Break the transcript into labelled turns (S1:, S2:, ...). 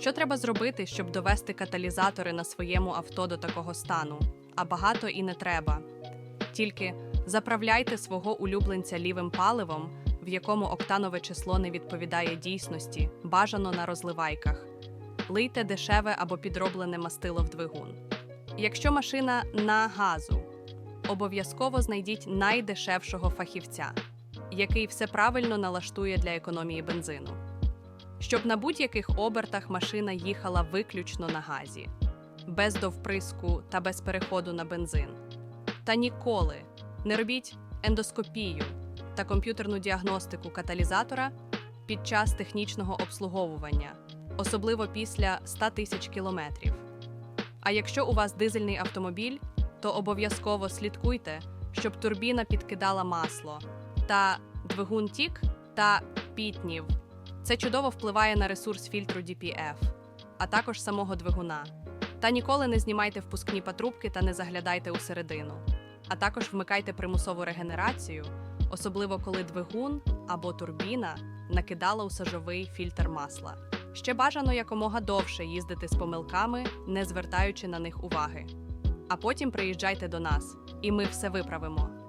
S1: Що треба зробити, щоб довести каталізатори на своєму авто до такого стану? А багато і не треба. Тільки заправляйте свого улюбленця лівим паливом, в якому октанове число не відповідає дійсності, бажано на розливайках. Лийте дешеве або підроблене мастило в двигун. Якщо машина на газу, обов'язково знайдіть найдешевшого фахівця, який все правильно налаштує для економії бензину. Щоб на будь-яких обертах машина їхала виключно на газі, без довприску та без переходу на бензин. Та ніколи не робіть ендоскопію та комп'ютерну діагностику каталізатора під час технічного обслуговування, особливо після 100 тисяч кілометрів. А якщо у вас дизельний автомобіль, то обов'язково слідкуйте, щоб турбіна підкидала масло та двигун тік та пітнів. Це чудово впливає на ресурс фільтру DPF, а також самого двигуна. Та ніколи не знімайте впускні патрубки та не заглядайте усередину. А також вмикайте примусову регенерацію, особливо коли двигун або турбіна накидала у сажовий фільтр масла. Ще бажано якомога довше їздити з помилками, не звертаючи на них уваги. А потім приїжджайте до нас, і ми все виправимо.